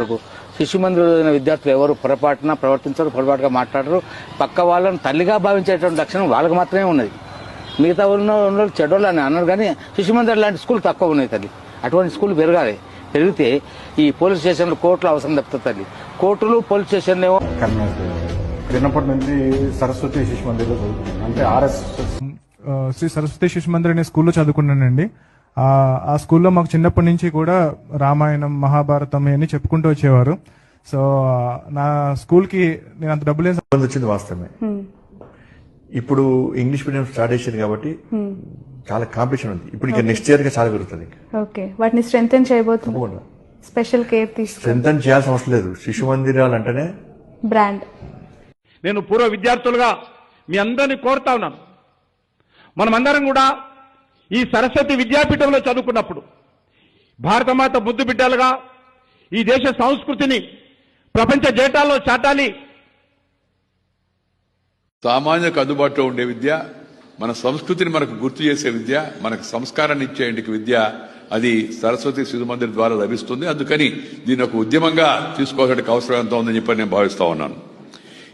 వరకు శిశు మందిరంలో విద్యార్థులు ఎవరు పొరపాటున ప్రవర్తించరు పొరపాటుగా మాట్లాడరు. పక్క వాళ్ళని తల్లిగా భావించేటువంటి లక్షణం వాళ్ళకి మాత్రమే ఉన్నది. మిగతా ఉన్న చెడ్డోళ్ళు అని అన్నారు కానీ శిశు మందిరం లాంటి స్కూల్ తక్కువ ఉన్నాయి తల్లి. అటువంటి స్కూల్ పెరగాలి. పెరిగితే ఈ పోలీస్ స్టేషన్లు కోర్టులు అవసరం తప్పుతుంది తల్లి. కోర్టులు పోలీస్ స్టేషన్లు ఏమో చిన్నప్పటి నుంచి సరస్వతి శిశు మందిర్లో అంటే ఆర్ఎస్ శ్రీ సరస్వతి శిశు మందిర్ అనే స్కూల్లో చదువుకున్నానండి. ఆ ఆ స్కూల్లో మాకు చిన్నప్పటి నుంచి కూడా రామాయణం మహాభారతం అని చెప్పుకుంటూ వచ్చేవారు. సో నా స్కూల్కి నేను అంత డబ్బులు వచ్చింది వాస్తవమే. ఇప్పుడు ఇంగ్లీష్ మీడియం స్టార్ట్ చేసింది కాబట్టి చాలా కాంపిటీషన్ ఉంది. ఇప్పుడు ఇంకా నెక్స్ట్ ఇయర్గా చాలా పెరుగుతుంది ఓకే. వాటిని స్ట్రెంగ్ చేయబోతుంది స్పెషల్ కేర్ తీసుకు స్ట్రెంత్ అని చేయాల్సిన అవసరం లేదు. శిశు మందిరాలు అంటేనే బ్రాండ్. నేను పూర్వ విద్యార్థులుగా మీ అందరినీ కోరుతా ఉన్నాను. మనమందరం కూడా ఈ సరస్వతి విద్యాపీఠంలో చదువుకున్నప్పుడు భారతమాత ముద్దు బిడ్డలుగా ఈ దేశ సంస్కృతిని ప్రపంచ జేటాల్లో చాటాలి. సామాన్యకు అందుబాటులో ఉండే విద్య మన సంస్కృతిని మనకు గుర్తు చేసే విద్య మనకు సంస్కారాన్ని ఇచ్చేంటికి విద్య అది సరస్వతి శిశు మందిర్ ద్వారా లభిస్తుంది. అందుకని దీని ఒక ఉద్యమంగా తీసుకోవాల్సిన అవసరం ఎంత ఉందని చెప్పి నేను భావిస్తా ఉన్నాను.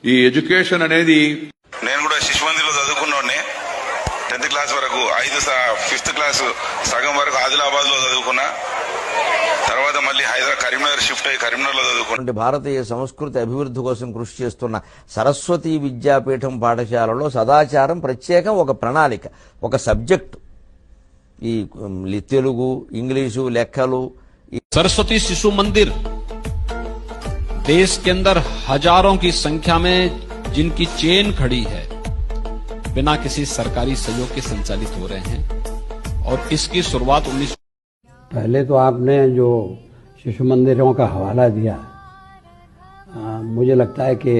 ఈ ఎడ్యుకేషన్ అనేది నేను కూడా శిశు మందిర్లో చదువుకున్నోడ్ని టెన్త్ క్లాస్ వరకు ఐదు ఫిఫ్త్ క్లాస్ సగం వరకు ఆదిలాబాద్ లో చదువుకున్నా తర్వాత మళ్ళీ హైదరాబాద్ కరీంనగర్ షిఫ్ట్ అయ్యి కరీంనగర్ లో చదువుకున్నా అంటే భారతీయ సంస్కృతి అభివృద్ధి కోసం కృషి చేస్తున్న సరస్వతి విద్యాపీఠం పాఠశాలలో సదాచారం ప్రత్యేకం ఒక ప్రణాళిక ఒక సబ్జెక్టు ఈ ఉమ్, లి- తెలుగు ఇంగ్లీషు లెక్కలు ఈ सरस्वती शिशु मंदिर देश के अंदर हजारों की संख्या में जिनकी चेन खड़ी है बिना किसी सरकारी सहयोग के संचालित हो रहे हैं और इसकी शुरुआत उन्नीस पहले तो आपने जो शिशु मंदिरों का हवाला दिया आ, मुझे लगता है कि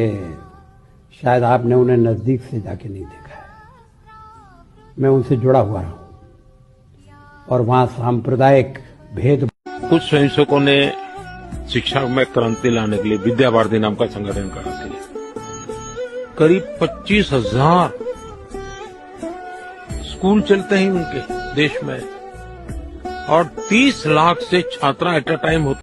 शायद आपने उन्हें नज़दीक से जाके नहीं देखा है। मैं उनसे जुड़ा हुआ रहा और वहाँ सांप्रदायिक भेद कुछ स्वयंसेवकों ने शिक्षा में क्रांति लाने के लिए विद्या भारती नाम का संगठन करा थे करीब पच्चीस हज़ार स्कूल चलते हैं उनके देश में। और 30 लाख से छात्रा एट अ टाइम होते